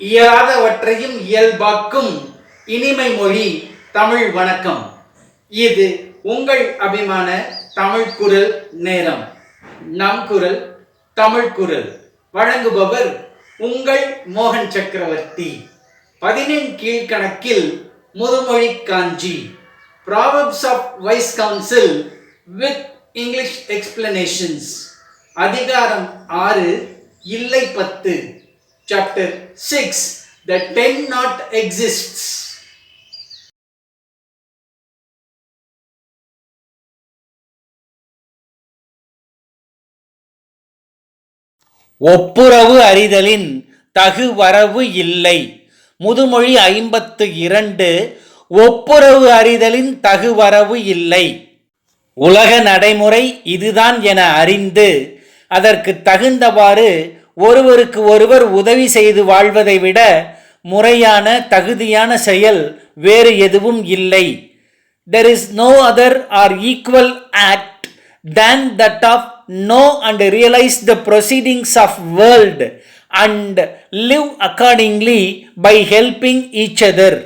இயலாதவற்றையும் இயல்பாக்கும் இனிமை மொழி தமிழ் வணக்கம். இது உங்கள் அபிமான தமிழ் குரல் நேரம். நம் குரல் தமிழ் குரல். வழங்குபவர் உங்கள் மோகன் சக்கரவர்த்தி. பதினெண் கீழ்கணக்கில் Muthumozhi Kanchi. Proverbs of wise counsel with English explanations அதிகாரம் ஆறு இல்லை பத்து. Chapter six to ten not exists. ஒப்புரவு அறிதலின் தகுவரவு இல்லை. முதுமொழி ஐம்பத்து இரண்டு ஒப்புரவு அறிதலின் தகுவரவு இல்லை. உலக நடைமுறை இதுதான் என அறிந்து அதற்கு தகுந்தவாறு ஒருவருக்கு ஒருவர் உதவி செய்து வாழ்வதை விட முறையான தகுதியான செயல் வேறு எதுவும் இல்லை there is no other or equal act than that of know and realise the proceedings of world and live accordingly by helping each other